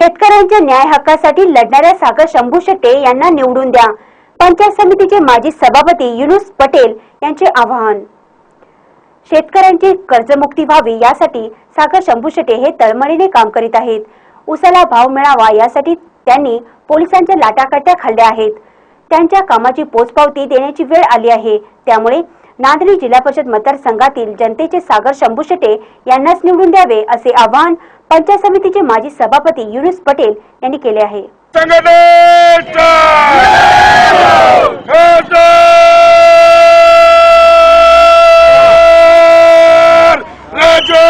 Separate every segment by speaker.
Speaker 1: शेतकऱ्यांच्या न्याय हक्कासाठी लढणाऱ्या सागर शंभू शेट्टे यांना निवडून द्या. पंचायत समितीचे माजी सभापती युनुस पटेल यांचे आवाहन. शेतकऱ्यांची कर्जमुक्ती व्हावी यासाठी सागर शंभू शेट्टे हे तळमळीने काम करीत आहेत. उसाला भाव मिळावा यासाठी त्यांनी पोलिसांच्या लाटाकाट्या खाल्ल्या आहेत. त्यांच्या कामाची पोचपावती देण्याची वेळ आली आहे. त्यामुळे नांदेड जिल्हा परिषद मतदारसंघातील जनतेचे सागर शंभू शेट्टे यांनाच निवडून द्यावे असे आवाहन पंचायत समितीचे माजी सभापती युनुस पटेल यांनी केले आहे
Speaker 2: संघटनेचा खासदार राजू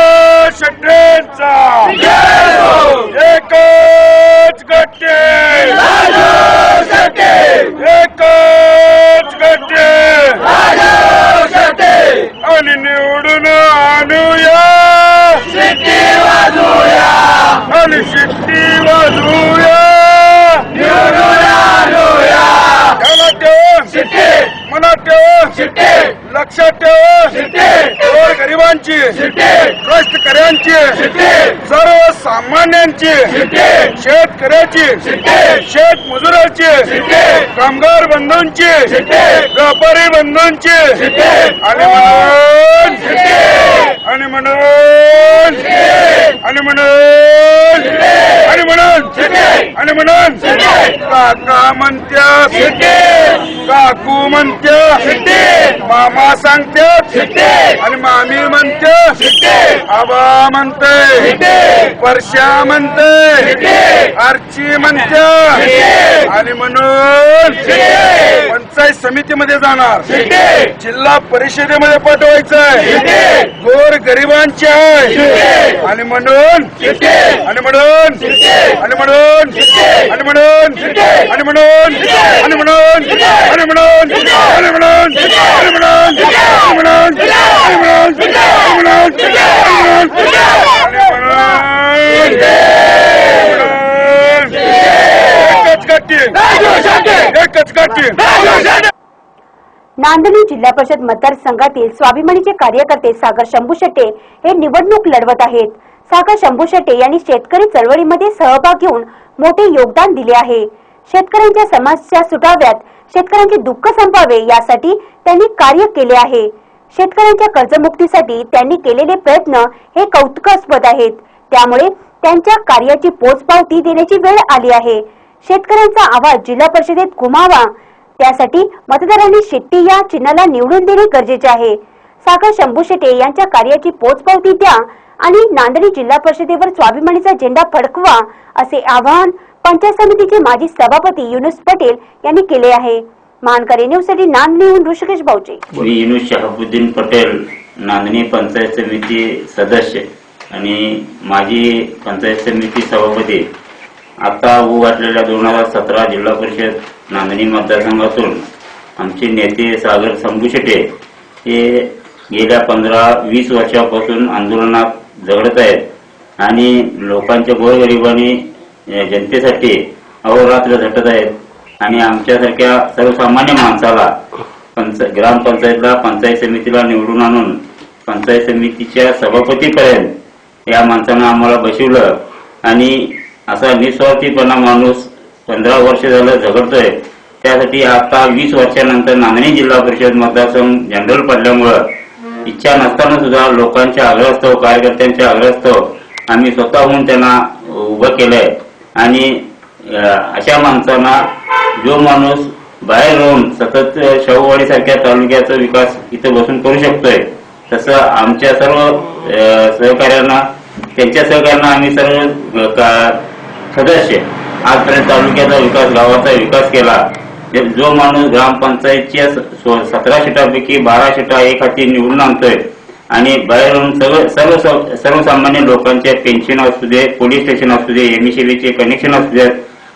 Speaker 2: शेट्टेंचा एकच गट्टे एकच गट्टे आणि निवडून आणूया आणि शिट्टी वाजवूया ध्यानात ठेव मनात ठेव लक्षात ठेव गोर गरिबांची कष्टकऱ्यांची सर्वसामान्यांची शेतकऱ्याची शेत मजुराची कामगार बंधूंची व्यापारी बंधूंची आणि म्हणून आणि म्हणून आणि म्हणून आणि म्हणून आणि म्हणून काका म्हणत्या काकू म्हणत्यात सांगतो आणि मामी आम्ही म्हणतो आबा म्हणते वर्षा म्हणते आरची म्हणते आणि म्हणून पंचायत समितीमध्ये जाणार जिल्हा परिषदेमध्ये पाठवायचंय गोर गरिबांचे आहे आणि म्हणून आणि म्हणून आणि म्हणून आणि म्हणून आणि म्हणून आणि म्हणून आणि म्हणून आणि म्हणून आणि म्हणून आणि म्हणून आणि म्हणून आणि म्हणून आणि म्हणून एकच गट्टी एकच गट्टी
Speaker 1: नांदणी जिल्हा परिषद मतदारसंघातील स्वाभिमानीचे कार्यकर्ते सागर शंभू शेटे हे निवडणूक लढवत आहेत. सागर शंभू शेटे यांनी शेतकरी चळवळीमध्ये सहभाग घेऊन मोठे योगदान दिले आहे. शेतकऱ्यांच्या समस्या सुटाव्यात शेतकऱ्यांचे दुःख संपावे यासाठी त्यांनी कार्य केले आहे. शेतकऱ्यांच्या कर्जमुक्तीसाठी त्यांनी केलेले प्रयत्न हे कौतुकास्पद आहेत. त्यामुळे त्यांच्या कार्याची पोचपावती देण्याची वेळ आली आहे. शेतकऱ्यांचा आवाज जिल्हा परिषदेत घुमावा त्यासाठी मतदारांनी शेट्टी या चिन्हाला निवडून देणे गरजेचे आहे. सागर शंभू शेटे यांच्या कार्याची पोचपावती द्या आणि नांदेड जिल्हा परिषदेवर स्वाभिमानीचा झेंडा फडकवा असे आवाहन पंचायत समितीचे माजी सभापती युनुस पटेल यांनी केले आहे. मानकरी न्यूजसाठी नांदणीहून ऋषिकेश भाऊचे
Speaker 3: मी युनुस शहाबुद्दीन पटेल नांदणी पंचायत समिती सदस्य आणि माजी पंचायत समिती सभापती. आता उ वाटलेल्या दोन हजार सतरा जिल्हा परिषद नांदणी मतदारसंघातून आमचे नेते सागर संभूशेटे हे गेल्या पंधरा वीस वर्षापासून आंदोलनात झगडत आहेत आणि लोकांच्या गोरगरिबांनी जनतेसाठी अहोरात्र झटत आहेत आणि आमच्यासारख्या सर्वसामान्य माणसाला पंच ग्रामपंचायतला पंचायत समितीला निवडून आणून पंचायत समितीच्या सभापतीपर्यंत या माणसानं आम्हाला बसवलं. आणि असा निस्वार्थीपणा माणूस पंधरा वर्ष झालं झगडतोय. त्यासाठी आता वीस वर्षानंतर नांदणी जिल्हा परिषद मतदारसंघ जनरल पडल्यामुळं इच्छा नसताना सुद्धा लोकांच्या आग्रहस्तव कार्यकर्त्यांच्या आग्रहस्तव आम्ही स्वतःहून त्यांना उभं केलंय. आणि अशा माणसांना जो माणूस बाहेर राहून सतत शाहूवाडीसारख्या तालुक्याचा विकास इथं बसून करू शकतोय तसं आमच्या सर्व सहकार्यांना त्यांच्या सहकार्यांना आम्ही सर्व सदस्य आजपर्यंत तालुक्याचा विकास गावाचा विकास केला. जो माणूस ग्रामपंचायतच्या सतरा सीटापैकी बारा सीटा एक हाती निवडून आणतोय. आणि बाहेरून सगळं सर्व सर्वसामान्य लोकांच्या पेन्शन असू दे पोलीस स्टेशन असू दे एमईसीबीचे कनेक्शन असू दे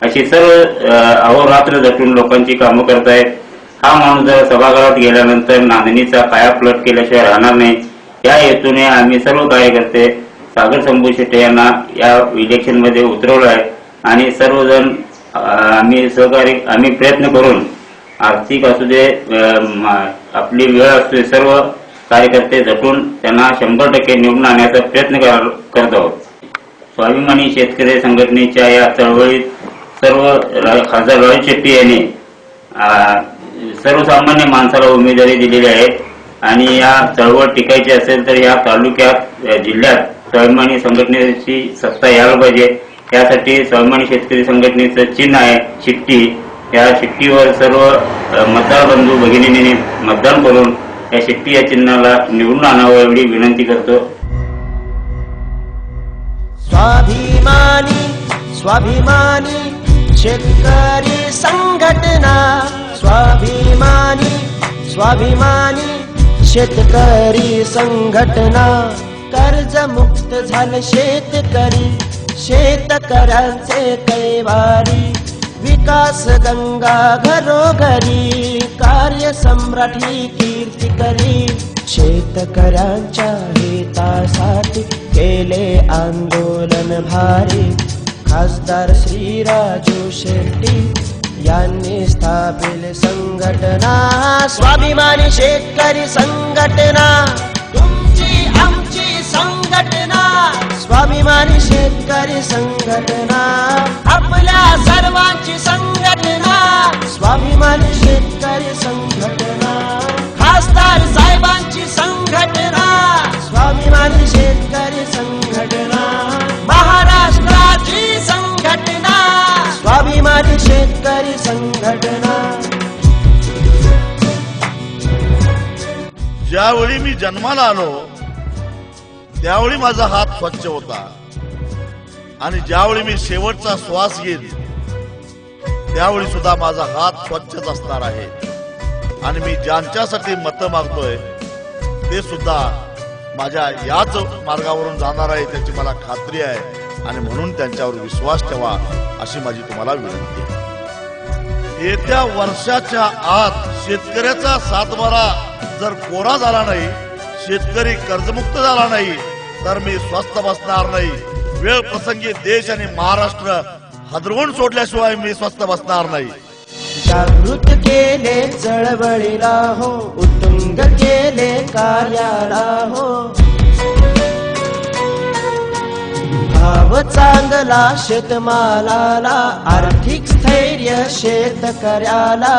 Speaker 3: अशी सर्व अहोरात्र झटून लोकांची कामं करतायत. हा माणूस जर सभागृहात गेल्यानंतर नांदणीचा कायापलट केल्याशिवाय राहणार नाही. या हेतूने आम्ही सर्व कार्यकर्ते सागर शंभू शेट्टे यांना या इलेक्शनमध्ये उतरवलं आहे. आणि सर्वजण आम्ही सहकारी आम्ही प्रयत्न करून आर्थिक असू दे आपली वेळ असू दे सर्व कार्यकर्ते झटून त्यांना शंभर टक्के निवडून आणण्याचा प्रयत्न कर- करत आहोत. स्वाभिमानी शेतकरी संघटनेच्या या चळवळीत सर्व खासदार राजू शेट्टी यांनी सर्वसामान्य माणसाला उमेदवारी दिलेली आहे. आणि या चळवळ टिकायची असेल तर या तालुक्यात जिल्ह्यात स्वाभिमानी संघटनेची सत्ता यायला पाहिजे. त्यासाठी स्वाभिमानी शेतकरी संघटनेचं चिन्ह आहे शिट्टी. या शिट्टीवर सर्व मतदार बंधू भगिनींनी मतदान करून या शिट्टी या चिन्हाला निवडून आणावं एवढी विनंती करतो.
Speaker 4: स्वाभिमानी स्वाभिमानी शेतकरी संघटना. स्वाभिमानी स्वाभिमानी शेतकरी संघटना. कर्जमुक्त झालं शेतकरी. शेतकऱ्यांचे कैवारी विकास गंगा घरोघरी कार्य सम्राटी कीर्ती करी. शेतकऱ्यांच्या हितासाठी केले आंदोलन भारी. खासदार श्री राजू शेट्टी यांनी स्थापिल संघटना. स्वाभिमानी शेतकरी संघटना. स्वाभिमानी शेतकरी संघटना. आपल्या सर्वांची संघटना. स्वाभिमानी शेतकरी संघटना. खासदार साहेबांची संघटना. स्वाभिमानी शेतकरी संघटना. महाराष्ट्राची संघटना. स्वाभिमानी शेतकरी संघटना.
Speaker 5: ज्यावेळी मी जन्माला आलो त्यावेळी माझा हात स्वच्छ होता आणि ज्यावेळी मी शेवटचा श्वास घेईन त्यावेळी सुद्धा माझा हात स्वच्छच असणार आहे. आणि मी ज्यांच्यासाठी मत मागतोय ते सुद्धा माझ्या याच मार्गावरून जाणार आहे त्याची मला खात्री आहे. आणि म्हणून त्यांच्यावर विश्वास ठेवा अशी माझी तुम्हाला विनंती आहे. येत्या वर्षाच्या आत शेतकऱ्याचा सातबारा जर कोरा झाला नाही शेतकरी कर्जमुक्त झाला नाही तर मी स्वस्त बसणार नाही. वेळ प्रसंगी देश आणि महाराष्ट्र हदरवून सोडल्याशिवाय मी स्वस्थ बसणार नाही.
Speaker 4: जागृत केले चळवळीला हो उत्तुंग केले कार्याला हो. भाव चांगला शेतमालाला आर्थिक स्थैर्य शेतकऱ्याला.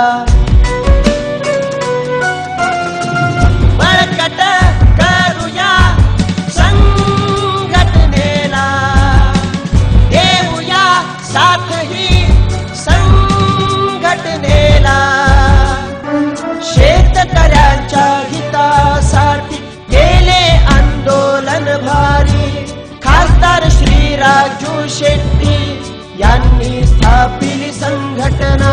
Speaker 4: राजू शेट्टी संघटना